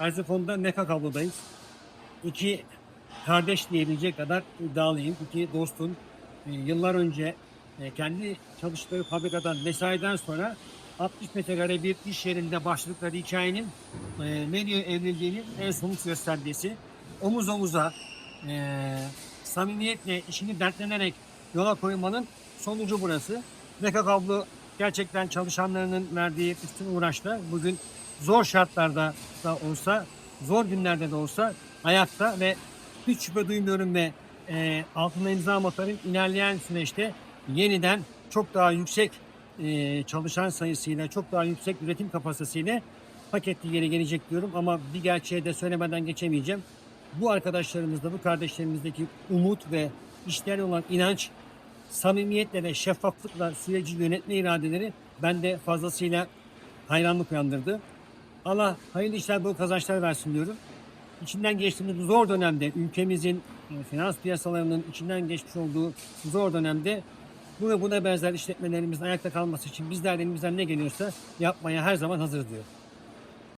Erzefon'da Meka kablodayız. İki kardeş diyebilecek kadar iddialıyım. İki dostum e, yıllar önce e, kendi çalıştıkları fabrikadan mesaiden sonra 60 metrekare bir iş yerinde başladıkları hikayenin e, nereye evrildiğinin en somut göstergesi. Omuz omuza e, samimiyetle işini dertlenerek yola koymanın sonucu burası. Meka kablo gerçekten çalışanlarının verdiği üstün uğraşla bugün zor şartlarda da olsa, zor günlerde de olsa ayakta ve hiç şüphe duymuyorum ve e, altına imza atarım ilerleyen süreçte yeniden çok daha yüksek e, çalışan sayısıyla, çok daha yüksek üretim kapasitesiyle hak ettiği yere gelecek diyorum. Ama bir gerçeği de söylemeden geçemeyeceğim. Bu arkadaşlarımızda, bu kardeşlerimizdeki umut ve işlerine olan inanç, samimiyetle ve şeffaflıkla süreci yönetme iradeleri bende fazlasıyla hayranlık uyandırdı. Allah hayırlı işler, bol kazançlar versin diyorum. İçinden geçtiğimiz zor dönemde ülkemizin e, finans piyasalarının içinden geçmiş olduğu zor dönemde bu ve buna benzer işletmelerimizin ayakta kalması için bizler elimizden ne geliyorsa yapmaya her zaman hazır diyor.